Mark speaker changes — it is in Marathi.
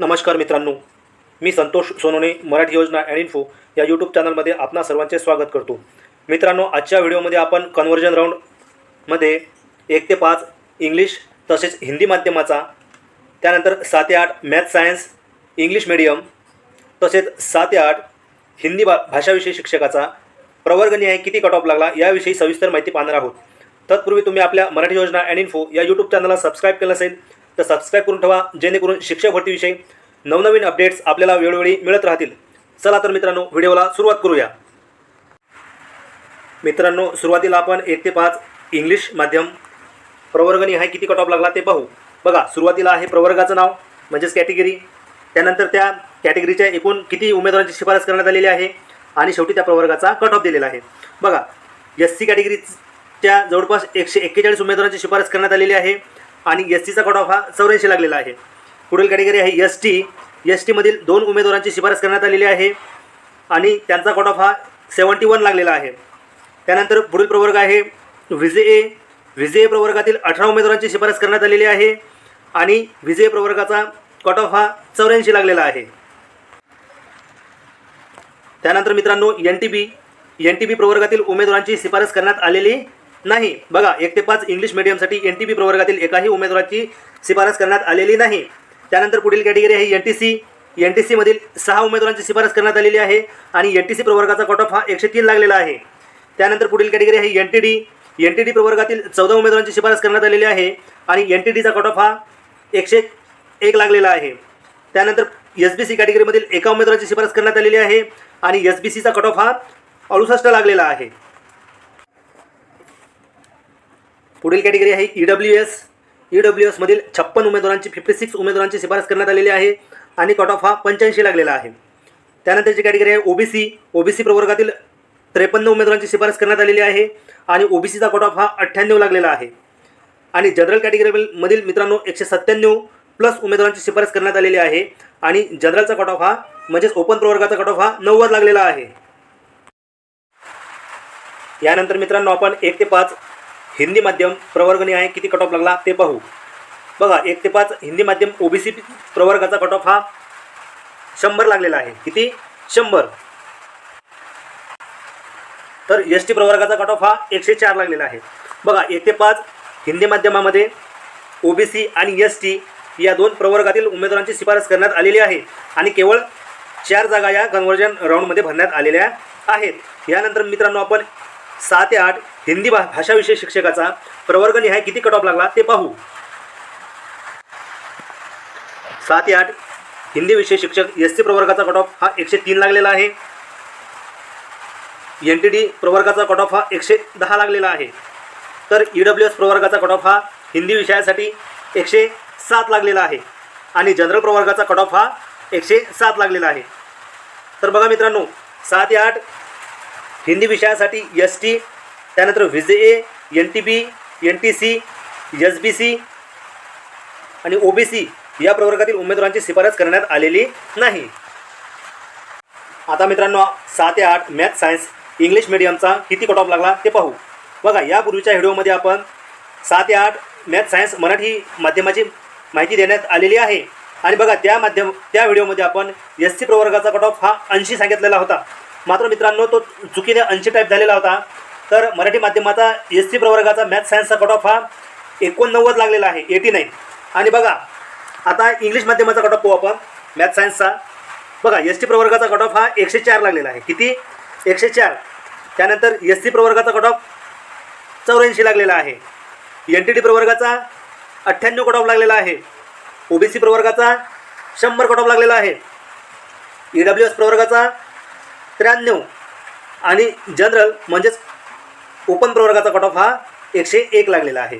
Speaker 1: नमस्कार मित्रांनो मी संतोष सोनोने मराठी योजना अँड इन्फो या यूट्यूब चॅनलमध्ये आपणा सर्वांचे स्वागत करतो. मित्रांनो आजच्या व्हिडिओमध्ये आपण कन्व्हर्जन राऊंडमध्ये एक ते पाच इंग्लिश तसेच हिंदी माध्यमाचा त्यानंतर सात ते आठ मॅथ सायन्स इंग्लिश मीडियम तसेच सात ते आठ हिंदी भा भाषाविषयी शिक्षकाचा प्रवर्गनिहाय किती कट ऑफ लागला याविषयी सविस्तर माहिती पाहणार आहोत. तत्पूर्वी तुम्ही आपल्या मराठी योजना अँड इन्फो या यूट्यूब चॅनलला सबस्क्राईब केलं असेल तर सबस्क्राईब करून ठेवा जेणेकरून शिक्षक भरतीविषयी नवनवीन अपडेट्स आपल्याला वेळोवेळी मिळत राहतील. चला तर मित्रांनो व्हिडिओला सुरुवात करूया. मित्रांनो सुरुवातीला आपण एक ते पाच इंग्लिश माध्यम प्रवर्गनिहाय किती कट ऑफ लागला ते पाहू. बघा सुरुवातीला आहे प्रवर्गाचं नाव म्हणजेच कॅटेगरी त्यानंतर त्या कॅटेगरीच्या एकूण किती उमेदवारांची शिफारस करण्यात आलेली आहे आणि शेवटी त्या प्रवर्गाचा कट ऑफ दिलेला आहे. बघा एस सी कॅटेगरीच्या जवळपास एकशे एक्केचाळीस उमेदवारांची शिफारस करण्यात आलेली आहे. आणि एस टीचा कट ऑफ हा चौऱ्याऐंशी लागलेला आहे. पुढील कॅटेगरी आहे एस टी एस टीमधील दोन उमेदवारांची शिफारस करण्यात आलेली आहे आणि त्यांचा कट ऑफ हा सेवन्टी वन लागलेला आहे. त्यानंतर पुढील प्रवर्ग आहे व्हिजे ए व्हिजे ए प्रवर्गातील अठरा उमेदवारांची शिफारस करण्यात आलेली आहे आणि व्हिजे ए प्रवर्गाचा कट ऑफ हा चौऱ्याऐंशी लागलेला आहे. त्यानंतर मित्रांनो N T B N T B प्रवर्गातील उमेदवारांची शिफारस करण्यात आलेली नाही. बघा एक ते पाच इंग्लिश मिडियमसाठी एन टी बी प्रवर्गातील एकाही उमेदवाराची शिफारस करण्यात आलेली नाही. त्यानंतर पुढील कॅटेगरी आहे N T C N T सीमधील सहा उमेदवारांची शिफारस करण्यात आलेली आहे आणि एन टी सी प्रवर्गाचा कट ऑफ हा एकशे तीन लागलेला आहे. त्यानंतर पुढील कॅटेगरी आहे N T D N T D प्रवर्गातील चौदा उमेदवारांची शिफारस करण्यात आलेली आहे आणि एन टी डीचा कट ऑफ हा एकशे एक लागलेला आहे. त्यानंतर एस बी सी कॅटेगरीमधील एका उमेदवाराची शिफारस करण्यात आलेली आहे आणि एस बी सीचा कट ऑफ हा अडुसष्ट लागलेला आहे. पुढील कॅटेगरी आहे E W S E W एसमधील छप्पन उमेदवारांची फिफ्टी सिक्स उमेदवारांची शिफारस करण्यात आलेली आहे आणि कट ऑफ हा पंच्याऐंशी लागलेला आहे. त्यानंतरची कॅटेगरी आहे ओबीसी ओबीसी प्रवर्गातील त्रेपन्न उमेदवारांची शिफारस करण्यात आलेली आहे आणि ओबीसीचा कट ऑफ हा अठ्ठ्याण्णव लागलेला आहे. आणि जनरल कॅटेगरीमधील मित्रांनो एकशे सत्त्याण्णव प्लस उमेदवारांची शिफारस करण्यात आलेली आहे आणि जनरलचा कट ऑफ हा म्हणजेच ओपन प्रवर्गाचा कट ऑफ हा नव्वद लागलेला आहे. यानंतर मित्रांनो आपण एक ते पाच हिंदी माध्यम प्रवर्गणी आहे. किती कट ऑफ लागला ते पाहू. बघा एक ते पाच हिंदी माध्यम ओबीसी प्रवर्गाचा कट ऑफ हा शंभर लागलेला आहे. किती? शंभर. तर एस टी प्रवर्गाचा कट ऑफ हा एकशे चार लागलेला आहे. बघा एक ते पाच हिंदी माध्यमामध्ये ओबीसी आणि एस टी या दोन प्रवर्गातील उमेदवारांची शिफारस करण्यात आलेली आहे आणि केवळ चार जागा या कन्व्हर्जन राऊंडमध्ये भरण्यात आलेल्या आहेत. यानंतर मित्रांनो आपण सहा ते आठ हिंदी भा भाषाविषयी शिक्षकाचा प्रवर्गनिहाय किती कट ऑफ लागला ते पाहू. सहा ते आठ हिंदी विषय शिक्षक एस सी प्रवर्गाचा कट ऑफ हा एकशे तीन लागलेला आहे. एन टी डी प्रवर्गाचा कट ऑफ हा एकशे दहा लागलेला आहे. तर ई डब्ल्यू एस प्रवर्गाचा कट ऑफ हा हिंदी विषयासाठी एकशे सात लागलेला आहे. आणि जनरल प्रवर्गाचा कट ऑफ हा एकशे सात लागलेला आहे. तर बघा मित्रांनो सहा ते आठ हिंदी विषयासाठी एस टी त्यानंतर VJ A N T B N T C S B C आणि ओ बी सी या प्रवर्गातील उमेदवारांची शिफारस करण्यात आलेली नाही. आता मित्रांनो सहा ते आठ मॅथ सायन्स इंग्लिश मिडियमचा किती कट ऑफ लागला ते पाहू. बघा यापूर्वीच्या व्हिडिओमध्ये आपण सहा ते आठ मॅथ सायन्स मराठी माध्यमाची माहिती देण्यात आलेली आहे. आणि बघा त्या माध्यम त्या व्हिडिओमध्ये आपण एस सी प्रवर्गाचा कट ऑफ हा ऐंशी सांगितलेला होता. मात्र मित्रांनो तो चुकीने ऐंशी टाईप झालेला होता. तर मराठी माध्यमाचा एस सी प्रवर्गाचा मॅथ सायन्सचा कट ऑफ हा एकोणनव्वद लागलेला आहे एटी नाईन आणि बघा आता इंग्लिश माध्यमाचा कट ऑफ पाहू आपण मॅथ सायन्सचा बघा एस टी प्रवर्गाचा कट ऑफ हा एकशे चार लागलेला आहे. किती? एकशे चार त्यानंतर एस सी प्रवर्गाचा कट ऑफ चौऱ्याऐंशी लागलेला आहे. एन टी डी प्रवर्गाचा अठ्ठ्याण्णव कट ऑफ लागलेला आहे. ओ बी सी प्रवर्गाचा शंभर कट ऑफ लागलेला आहे. ई डब्ल्यू एस प्रवर्गाचा त्र्याण्णव. आणि जनरल म्हणजेच ओपन प्रवर्गाचा कट ऑफ हा एकशे एक लागलेला आहे.